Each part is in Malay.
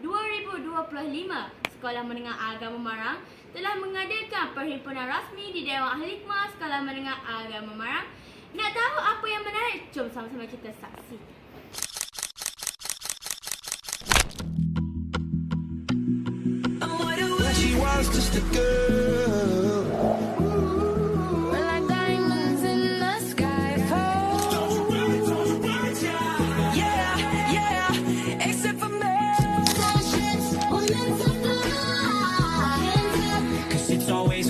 2025, Sekolah Menengah Agama Marang telah mengadakan perhimpunan rasmi di Dewan Ahli Hikmah Sekolah Menengah Agama Marang. Nak tahu apa yang menarik? Jom sama-sama kita wants just a girl.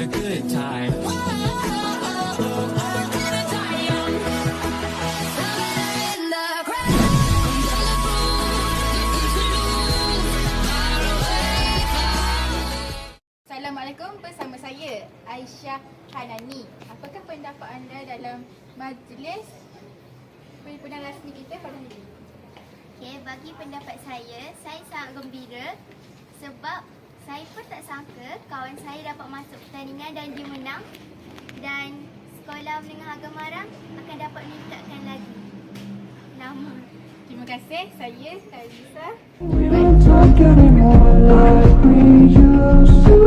A good time. In the crowd, Assalamualaikum bersama saya Aisyah Hanani. Apakah pendapat anda dalam majlis perhimpunan rasmi kita pada hari ini? Okay, bagi pendapat saya, saya sangat gembira sebab saya pun tak sangka kawan saya dapat masuk pertandingan dan dia menang dan sekolah menengah agama Marang akan dapat meningkatkan lagi nama. Terima kasih. Saya used to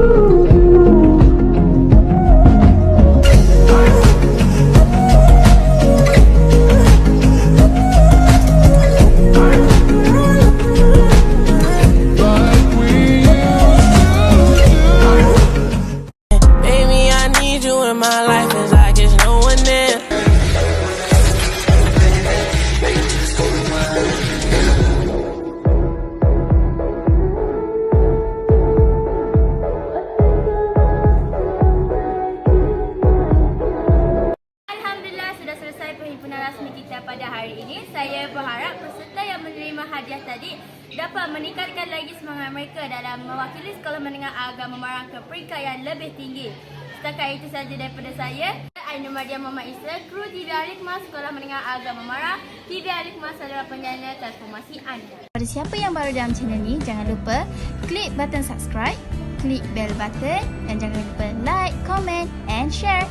hari ini. Saya berharap peserta yang menerima hadiah tadi dapat meningkatkan lagi semangat mereka dalam mewakili Sekolah Menengah Agama Marang ke peringkat yang lebih tinggi. Setakat itu saja daripada saya. Aina Madia Muhammad Isa, kru TV Alikmas Sekolah Menengah Agama Marang. TV Alikmas adalah penjana transformasi anda. Pada siapa yang baru dalam channel ni, jangan lupa klik button subscribe, klik bell button dan jangan lupa like, comment and share.